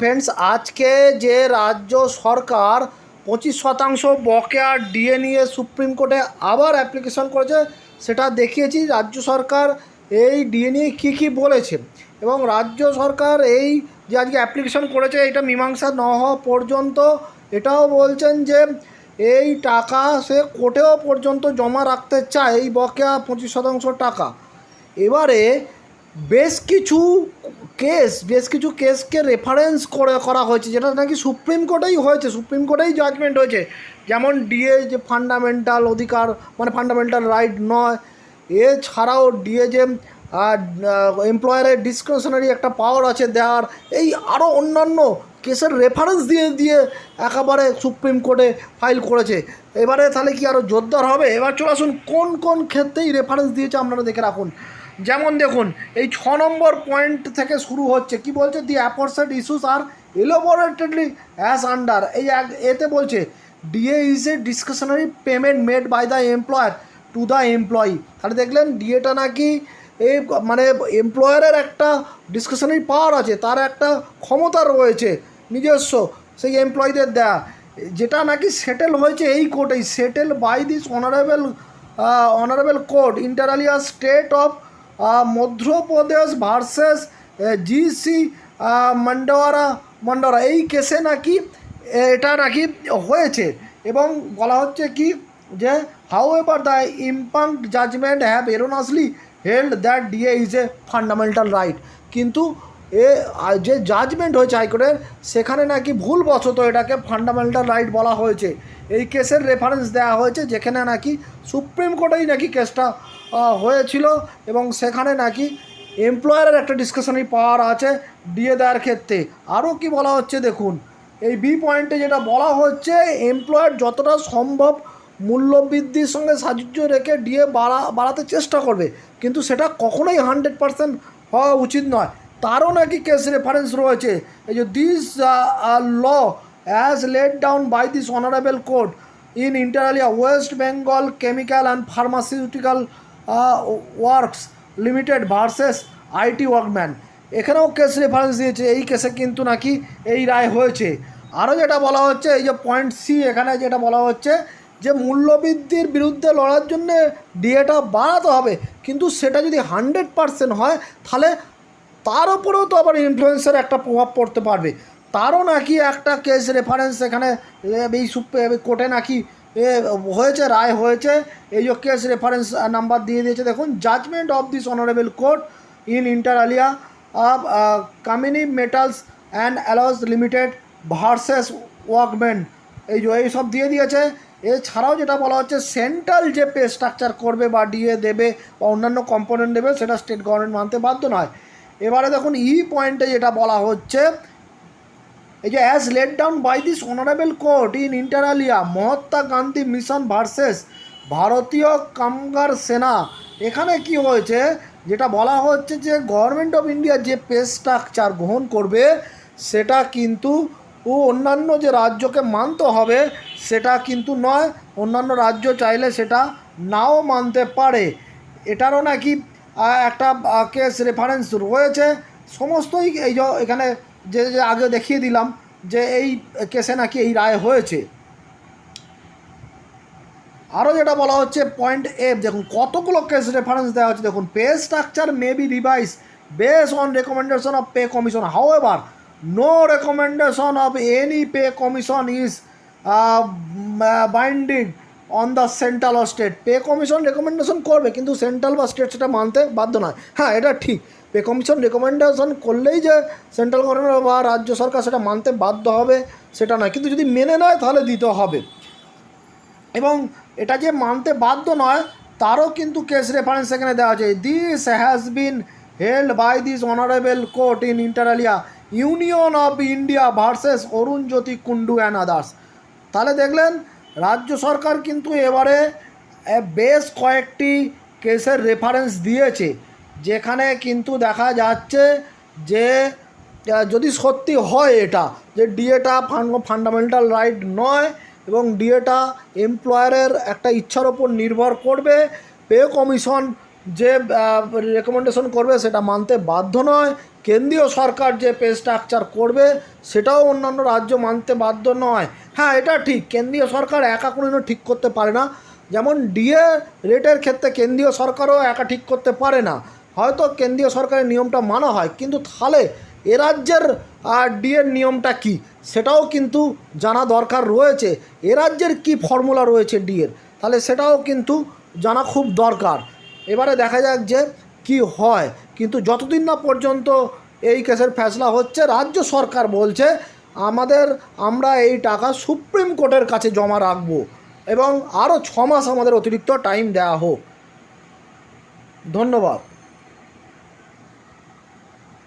Friends আজকে যে রাজ্য সরকার পঁচিশ শতাংশ বকেয়া ডিএ নিয়ে সুপ্রিম কোর্টে আবার অ্যাপ্লিকেশন করেছে, সেটা দেখিয়েছি। রাজ্য সরকার এই ডিএ নিয়ে কী কী বলেছে? এবং রাজ্য সরকার এই যে আজকে অ্যাপ্লিকেশন করেছে, এটা মীমাংসা না হওয়া পর্যন্ত এটাও বলছেন যে এই টাকা সে কোর্টেও পর্যন্ত জমা রাখতে চায়, এই বকেয়া পঁচিশ শতাংশ টাকা। এবারে বেশ কিছু কেস, বেশ কিছু কেসকে রেফারেন্স করে, করা হয়েছে, যেটা নাকি সুপ্রিম কোর্টেই হয়েছে, সুপ্রিম কোর্টেই জাজমেন্ট হয়েছে। যেমন ডিএ যে ফান্ডামেন্টাল অধিকার মানে ফান্ডামেন্টাল রাইট নয়, এছাড়াও ডিএ যে এমপ্লয়ারের ডিসক্রিপশনারি একটা পাওয়ার আছে দেওয়ার এই আরও অন্যান্য কেসের রেফারেন্স দিয়ে দিয়ে একেবারে সুপ্রিম কোর্টে ফাইল করেছে। এবারে তাহলে কি আরও জোরদার হবে? এবার চলে আসুন, কোন কোন ক্ষেত্রেই রেফারেন্স দিয়েছে, আপনারা দেখে রাখুন। যেমন দেখুন, এই ছ নম্বর পয়েন্ট থেকে শুরু হচ্ছে। কি বলছে? The aforesaid issues are elaborately as under এই এতে বলছে DA is a discretionary payment made by the employer to the employee তাহলে দেখলেন ডিএটা নাকি এই মানে এমপ্লয়ারের একটা ডিসকাশনারি পাওয়ার আছে, তার একটা ক্ষমতা রয়েছে, নিজস্ব, সেই এমপ্লয়ীদের দেয়া। যেটা নাকি সেটেল হয়েছে এই কোর্টেই settle by this honourable honourable court inter alia state of Madhya Pradesh versus GC Mandwara Mandwara, এই কেসে নাকি এটা নাকি হয়েছে। এবং বলা হচ্ছে কি যে however the impugned judgment have erroneously held that DA is a fundamental right কিন্তু এ যে জাজমেন্ট হয়েছে হাইকোর্টের, সেখানে নাকি ভুলবশত এটাকে ফান্ডামেন্টাল রাইট বলা হয়েছে। এই কেসের রেফারেন্স দেওয়া হয়েছে, যেখানে নাকি সুপ্রিম কোর্টেই নাকি কেসটা হয়েছিল এবং সেখানে নাকি এমপ্লয়ারের একটা ডিসকাশনারি পাওয়ার আছে ডিএ দেওয়ার ক্ষেত্রে। আরও কি বলা হচ্ছে দেখুন, এই বি পয়েন্টে যেটা বলা হচ্ছে এমপ্লয়ার যতটা সম্ভব মূল্যবৃদ্ধির সঙ্গে সাহায্য রেখে ডিএ বাড়া, বাড়াতে চেষ্টা করবে, কিন্তু সেটা কখনোই হান্ড্রেড পারসেন্ট হওয়া উচিত নয়। তারও নাকি কেস রেফারেন্স রয়েছে, এই যে this law as laid down by this honourable court in inter alia West Bengal chemical and pharmaceutical works limited versus IT workman এখানেও কেস রেফারেন্স দিয়েছে, এই কেসে কিন্তু নাকি এই রায় হয়েছে। আরও যেটা বলা হচ্ছে, এই যে পয়েন্ট সি এখানে যেটা বলা হচ্ছে যে মূল্যবৃদ্ধির বিরুদ্ধে লড়ার জন্য ডিএটা বাড়াতে হবে। কিন্তু সেটা যদি হান্ড্রেড পারসেন্ট হয়, তাহলে তার উপরেও তো আবার ইনফ্লুয়েন্সের একটা প্রভাব পড়তে পারবে। তারও নাকি একটা কেস রেফারেন্স এখানে, এই কোর্টে নাকি এ, হয়েছে রায় হয়েছে। এই যে কেস রেফারেন্স নাম্বার দিয়ে দিয়েছে। দেখুন judgment of this honourable court in inter alia of Kamini metals and alloys limited versus workman এই যে এই সব দিয়ে দিয়েছে। এছাড়াও যেটা বলা হচ্ছে সেন্ট্রাল যে পে স্ট্রাকচার করবে বা ডিএ দেবে বা অন্যান্য কম্পোনেন্ট দেবে সেটা স্টেট গভর্নমেন্ট মানতে বাধ্য নয়। এবারে দেখুন ই পয়েন্টে যেটা বলা হচ্ছে এই যে as laid down by this honourable court in inter alia Mahatma Gandhi mission versus Bharatiya Kamgar Sena. এখানে কি হয়েছে? যেটা বলা হচ্ছে যে গভর্নমেন্ট অফ ইন্ডিয়া যে পে স্ট্রাকচার গ্রহণ করবে, সেটা কিন্তু ও অন্যান্য যে রাজ্যকে মানতে হবে, সেটা কিন্তু নয়। অন্যান্য রাজ্য চাইলে সেটা নাও মানতে পারে। এটারও নাকি একটা কেস রেফারেন্স রয়েছে। সমস্তই এই এখানে যে যে আগে দেখিয়ে দিলাম যে এই কেসে নাকি এই রায় হয়েছে। আরও যেটা বলা হচ্ছে পয়েন্ট এফ দেখুন, কতগুলো কেস রেফারেন্স দেওয়া হচ্ছে দেখুন pay structure may be revise base on recommendation of pay commission however no recommendation of any pay commission is binding on the central or state pay commission recommendation করবে, কিন্তু central বা state সেটা মানতে বাধ্য নয়। হ্যাঁ এটা ঠিক। পে কমিশন রেকমেন্ডেশন করলেই যে সেন্ট্রাল গভর্নমেন্ট বা রাজ্য সরকার সেটা মানতে বাধ্য হবে, সেটা নয়। কিন্তু যদি মেনে নেয়, তাহলে দিতে হবে। এবং এটা যে মানতে বাধ্য নয়, তারও কিন্তু কেস রেফারেন্স এখানে দেওয়া আছে। This has been held by this honourable court in inter alia union of India versus Arun Jyoti Kundu and others তাহলে দেখলেন রাজ্য সরকার কিন্তু এবারে বেশ কয়েকটি কেসের রেফারেন্স দিয়েছে, যেখানে কিন্তু দেখা যাচ্ছে যে যদি সত্যি হয় এটা, যে ডিএটা ফান্ডামেন্টাল রাইট নয় এবং ডিএটা এমপ্লয়ারের একটা ইচ্ছার ওপর নির্ভর করবে পে কমিশন যে রেকমেন্ডেশন করবে সেটা মানতে বাধ্য নয়। কেন্দ্রীয় সরকার যে পে স্ট্রাকচার করবে, সেটাও অন্যান্য রাজ্য মানতে বাধ্য নয়। হ্যাঁ এটা ঠিক, কেন্দ্রীয় সরকার একা কোনো ঠিক করতে পারে না। যেমন ডিএ রেটের ক্ষেত্রে কেন্দ্রীয় সরকারও একা ঠিক করতে পারে না। হয়তো কেন্দ্রীয় সরকারের নিয়মটা মানা হয়, কিন্তু তাহলে এ রাজ্যের ডিএর নিয়মটা কি? সেটাও কিন্তু জানা দরকার রয়েছে। এ রাজ্যের কী ফর্মুলা রয়েছে ডিএর তাহলে সেটাও কিন্তু জানা খুব দরকার। এবারে দেখা যাক যে কি হয়। কিন্তু যতদিন না পর্যন্ত এই কেসের ফ্যাসলা হচ্ছে, রাজ্য সরকার বলছে, আমাদের, আমরা এই টাকা সুপ্রিম কোর্টের কাছে জমা রাখব এবং আরও ছ মাস আমাদের অতিরিক্ত টাইম দেওয়া হোক। ধন্যবাদ।